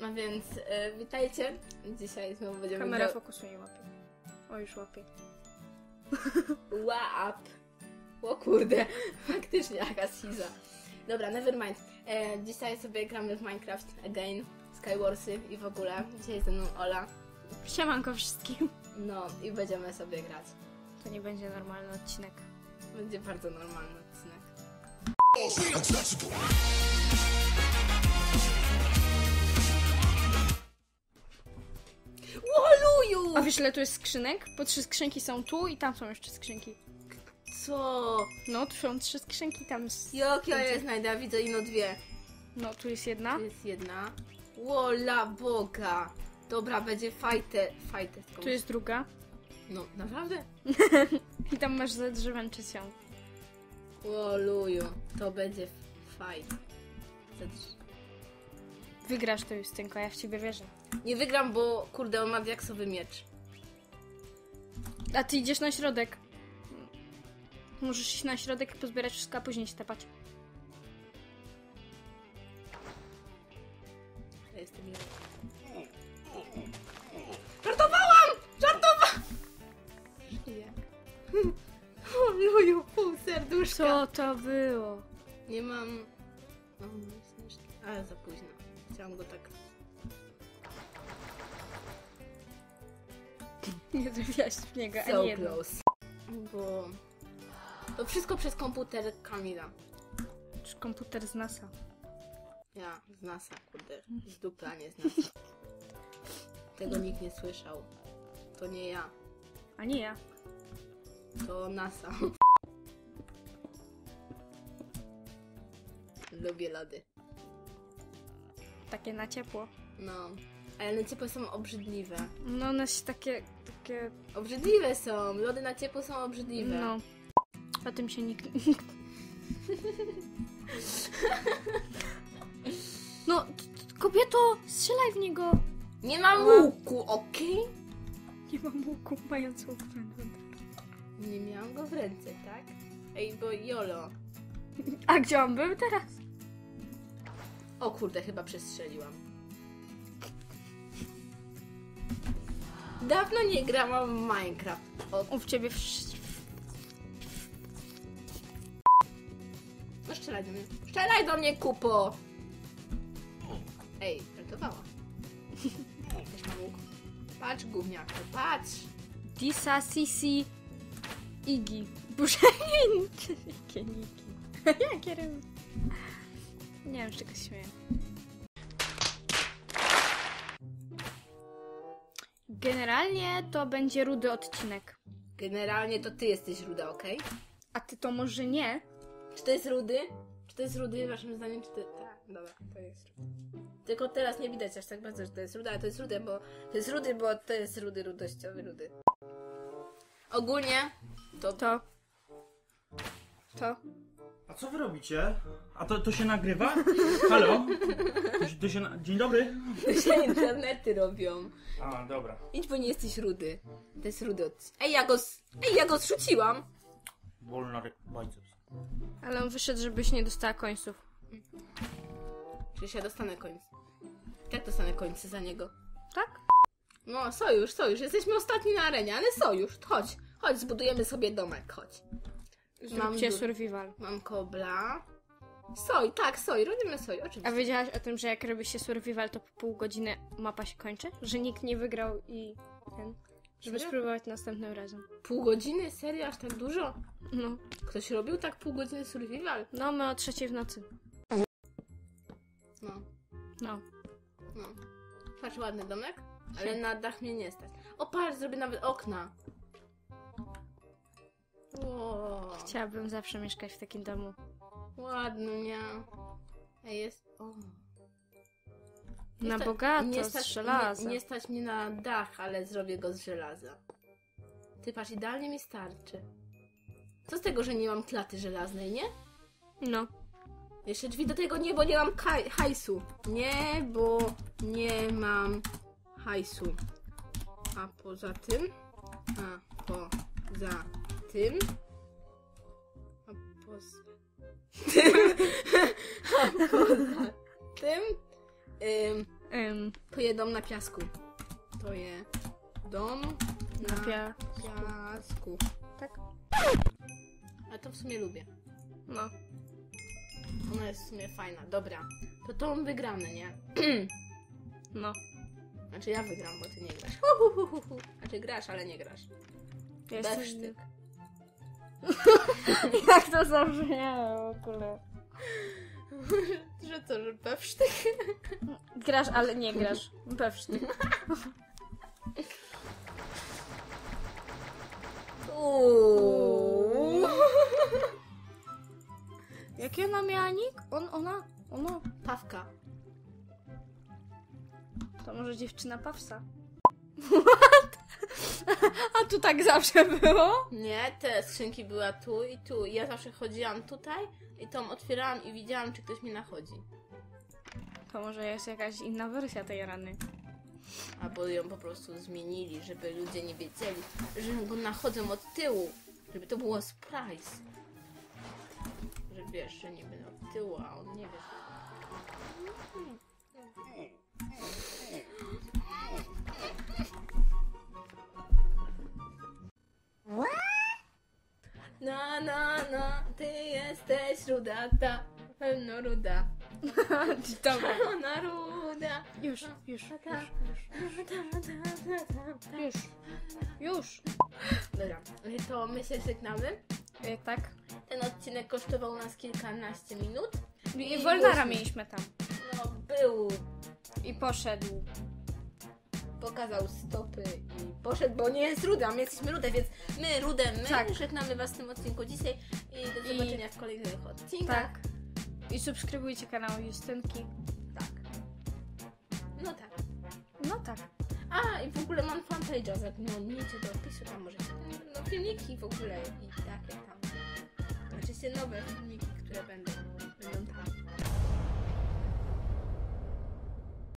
No więc e, witajcie. Dzisiaj znowu będziemy Kamera do... fokusu nie łapie. O, już łapie. Łap. O kurde, faktycznie jaka schiza. Dobra, nevermind. E, dzisiaj sobie gramy w Minecraft again, Skywarsy i w ogóle. Dzisiaj ze mną Ola. Siemanko wszystkim. No i będziemy sobie grać. To nie będzie normalny odcinek. Będzie bardzo normalny odcinek. Wiesz ile tu jest skrzynek? Po trzy skrzynki są tu i tam są jeszcze skrzynki. Co? No, tu są trzy skrzynki, tam jest... Jak ja je znajdę? Ja widzę ino dwie. No, tu jest jedna. Tu jest jedna. Wola Boga! Dobra, będzie fajte. Fajte. Tu jest druga. No, naprawdę? I tam masz za drzewem czy się. Łoluju, to będzie. Zadrz- Wygrasz to Justynko, ja w ciebie wierzę. Nie wygram, bo kurde, on ma diaksowy miecz. A ty idziesz na środek. Możesz iść na środek i pozbierać wszystko, a później się tepać. Ja jestem jeden. Żartowałam! Żartowałam! Jak? Łoluju, pół serduszka. Co to było? Nie mam... O, śmieszne. Ale za późno. Chciałam go tak... Nie trafiłaś w niego, So ani jedno. close. Bo... To wszystko przez komputer Kamila. Czy komputer z NASA? Ja, z NASA, kurde. Z dupy, a nie z NASA. Tego nikt nie słyszał. To nie ja. A nie ja. To NASA. Lubię lody. Takie na ciepło. No. Ale na ciepło są obrzydliwe. No one się takie, takie, Obrzydliwe są! Lody na ciepło są obrzydliwe. no. O tym się nikt... No, kobieto, strzelaj w niego! Nie mam łuku, okej? Nie mam łuku, mając łuk w ręce. Nie miałam go w ręce, tak? Ej, bo jolo. A gdzie on był teraz? O kurde, chyba przestrzeliłam. Dawno nie grałam w Minecraft. O, w ciebie wsz... no strzelaj do mnie. Strzelaj do mnie, kupo! Ej, żartowała. Też mam łuk. Patrz, gówniaku, patrz! Disa, Sisi, Igi. Boże, jakie niki. Jakie rymy. Nie wiem, z czego się śmieję. Generalnie to będzie rudy odcinek. Generalnie to ty jesteś ruda, okej? A ty to może nie? Czy to jest rudy? Czy to jest rudy, waszym zdaniem, czy to... Tak, dobra, to jest rudy. Tylko teraz nie widać aż tak bardzo, że to jest ruda, ale to jest rudy, bo... To jest rudy, bo to jest rudy, rudościowy rudy. Ogólnie to... To. To. Co wy robicie? A to, to się nagrywa? Halo? To się, to się na... Dzień dobry. To się internety robią. A, dobra. Idź, bo nie jesteś rudy. To jest rudy od... Ej, ja go... s- Ej, ja go zrzuciłam! Wolna biceps. Ale on wyszedł, żebyś nie dostała końców. Przecież ja dostanę końce. Jak dostanę końce za niego? Tak? No, sojusz, sojusz. Jesteśmy ostatni na arenie, ale sojusz. Chodź, chodź, zbudujemy sobie domek, chodź. Zróbcie du- survival. Mam kobla. Soj, tak, soj, robimy soj, A oczywiście. wiedziałaś o tym, że jak robi się survival, to po pół godziny mapa się kończy? Że nikt nie wygrał i ten... Żeby Serio? spróbować następnym razem. Pół godziny? Serio? Aż tak dużo? No. Ktoś robił tak pół godziny survival? No, my o trzeciej w nocy. No, No. no. Patrz, ładny domek, ale na dach mnie nie stać. O, patrz, zrobię nawet okna. Wow, Chciałabym zawsze mieszkać w takim domu. ładnie. Ej, jest... O. Na sta- bogato, nie z stać, żelaza. Nie, nie stać mnie na dach, ale zrobię go z żelaza. Ty patrz, idealnie mi starczy. Co z tego, że nie mam klaty żelaznej, nie? No. Jeszcze drzwi do tego nie, bo nie mam hajsu. Nie, bo nie mam hajsu. A poza tym... A poza tym... A poza tym... A poza tym... Ym, Ym, To je dom na piasku. To je dom na, na pia... piasku. Tak? A to w sumie lubię. No. Ona jest w sumie fajna. Dobra. To to wygramy, nie? No. Znaczy ja wygram, bo ty nie grasz. Hu, hu, hu, hu. Znaczy grasz, ale nie grasz. Ja Bewsztyk. Jak to zabrzmiało w ogóle. Że to, że bewsztyk? Grasz, ale nie grasz. Pewnie. Uuu. Jaki ona miała nick? On, ona? Ona? Pawka. To może dziewczyna Pawsa. A tu tak zawsze było? Nie, te skrzynki była tu i tu. I ja zawsze chodziłam tutaj i tą otwierałam i widziałam, czy ktoś mnie nachodzi. To może jest jakaś inna wersja tej rany. Albo ją po prostu zmienili, żeby ludzie nie wiedzieli, że go nachodzą od tyłu. Żeby to było surprise. Że wiesz, że nie będę od tyłu, a on nie wie. Na, na, na, ty jesteś ruda, ta, pewno ruda. Dobra. Ona ruda. Już, już, już, już. Już. Dobra, to my się żegnamy. E, tak. Ten odcinek kosztował nas kilkanaście minut. I Wolnara byliśmy- mieliśmy tam. No, był, I poszedł. pokazał stopy i poszedł, bo nie jest ruda, my jesteśmy rude, więc my, rude, my Tak. żegnamy Was w tym odcinku dzisiaj i do I- zobaczenia w kolejnych odcinkach. Tak. I subskrybujcie kanał Justynki. Tak. No tak. No tak. A, i w ogóle mam fanpage'a, zaglądnijcie do opisu, tam możecie, no filmiki w ogóle i takie tam. Oczywiście nowe filmiki, które będą.